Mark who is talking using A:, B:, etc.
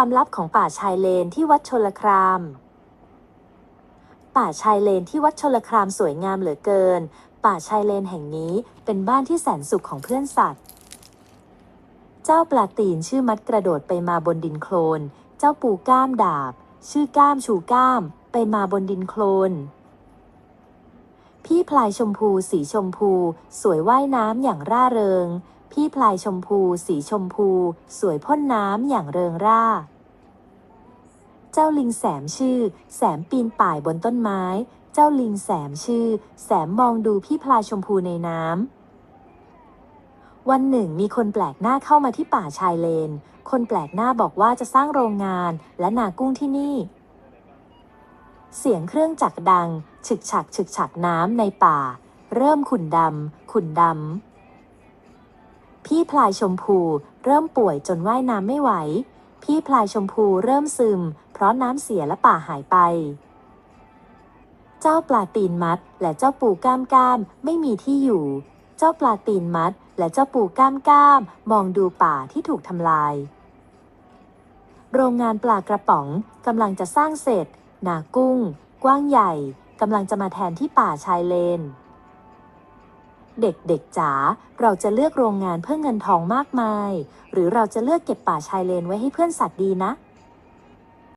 A: ความลับของป่าชายเลนที่วัดชลคราม ป่าชายเลนที่วัดชลครามสวยงามเหลือเกิน ป่าชายเลนแห่งนี้เป็นบ้านที่แสนสุขของเพื่อนสัตว์ เจ้าปลาตีนชื่อมัดกระโดดไปมาบนดินโคลน เจ้าปูก้ามดาบ ชื่อก้ามชูก้าม ไปมาบนดินโคลน พี่พลายชมพูสีชมพู สวยว่ายน้ำอย่างร่าเริงพี่พลายชมพู สีชมพู สวยพ่นน้ำอย่างเริงร่า เจ้าลิงแสมชื่อ แสมปีนป่ายบนต้นไม้ เจ้าลิงแสมชื่อ แสมมองดูพี่พลาชมพูในน้ำ วันหนึ่งมีคนแปลกหน้าเข้ามาที่ป่าชายเลน คนแปลกหน้าบอกว่าจะสร้างโรงงานและนากุ้งที่นี่ เสียงเครื่องจักรดัง ฉึกฉักฉึกฉักน้ำในป่า เริ่มขุ่นดำขุ่นดำพี่พลายชมพูเริ่มป่วยจนว่ายน้ำไม่ไหว พี่พลายชมพูเริ่มซึม เพราะน้ำเสียและป่าหายไป เจ้าปลาตีนมัด และเจ้าปูก้ามก้ามไม่มีที่อยู่ เจ้าปลาตีนมัด และเจ้าปูก้ามก้าม มองดูป่าที่ถูกทำลาย โรงงานปลากระป๋องกำลังจะสร้างเสร็จ นากุ้ง กว้างใหญ่กำลังจะมาแทนที่ป่าชายเลน เด็กๆจ๋า เราจะเลือกโรงงานเพื่อเงินทองมากมาย หรือเราจะเลือกเก็บป่าชายเลนไว้ให้เพื่อนสัตว์ดีนะ